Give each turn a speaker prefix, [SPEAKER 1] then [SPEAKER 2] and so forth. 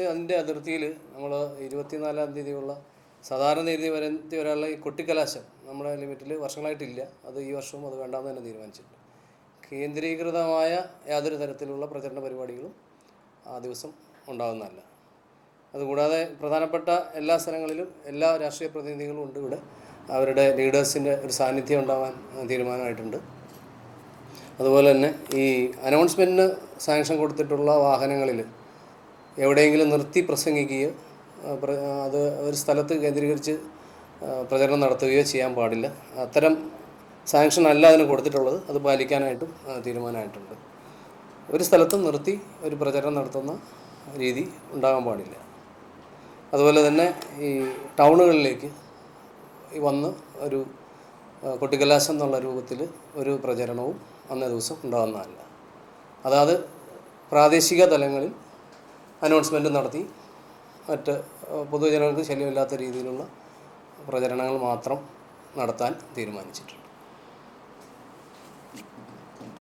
[SPEAKER 1] അതിന്റെ അതിർത്തിയിൽ നമ്മൾ ഇരുപത്തിനാലാം തീയതിയുള്ള സാധാരണ തീയതി വരെ വരെയുള്ള ഈ കൊട്ടിക്കലാശം നമ്മുടെ ലിമിറ്റിൽ വർഷങ്ങളായിട്ടില്ല. അത് ഈ വർഷവും അത് വേണ്ടാന്ന് തന്നെ തീരുമാനിച്ചിട്ടുണ്ട്. കേന്ദ്രീകൃതമായ യാതൊരു തരത്തിലുള്ള പ്രചരണ പരിപാടികളും ആ ദിവസം ഉണ്ടാകുന്നതല്ല അതുകൂടാതെ പ്രധാനപ്പെട്ട എല്ലാ സ്ഥലങ്ങളിലും എല്ലാ രാഷ്ട്രീയ പ്രതിനിധികളും ഉണ്ട് ഇവിടെ. അവരുടെ ലീഡേഴ്സിന്റെ ഒരു സാന്നിധ്യം ഉണ്ടാവാൻ തീരുമാനമായിട്ടുണ്ട്. അതുപോലെ തന്നെ ഈ അനൗൺസ്മെന്റിന് സാങ്ഷൻ കൊടുത്തിട്ടുള്ള വാഹനങ്ങളിൽ എവിടെയെങ്കിലും നിർത്തി പ്രസംഗിക്കുകയോ അത് ഒരു സ്ഥലത്ത് കേന്ദ്രീകരിച്ച് പ്രചരണം നടത്തുകയോ ചെയ്യാൻ പാടില്ല. അത്തരം സാങ്ഷൻ അല്ല അതിന് കൊടുത്തിട്ടുള്ളത്. അത് പാലിക്കാനായിട്ടും തീരുമാനമായിട്ടുണ്ട്. ഒരു സ്ഥലത്തും നിർത്തി ഒരു പ്രചരണം നടത്തുന്ന രീതി ഉണ്ടാകാൻ പാടില്ല. അതുപോലെ തന്നെ ഈ ടൗണുകളിലേക്ക് വന്ന് ഒരു കൊട്ടിക്കലാശം എന്നുള്ള രൂപത്തിൽ ഒരു പ്രചരണവും അന്നേ ദിവസം ഉണ്ടാകുന്നതല്ല. അതാത് പ്രാദേശിക തലങ്ങളിൽ അനൗൺസ്മെന്റ് നടത്തി. മറ്റ് പൊതുജനങ്ങൾക്ക് ശല്യമില്ലാത്ത രീതിയിലുള്ള പ്രചരണങ്ങൾ മാത്രം നടത്താൻ തീരുമാനിച്ചിട്ടുണ്ട്.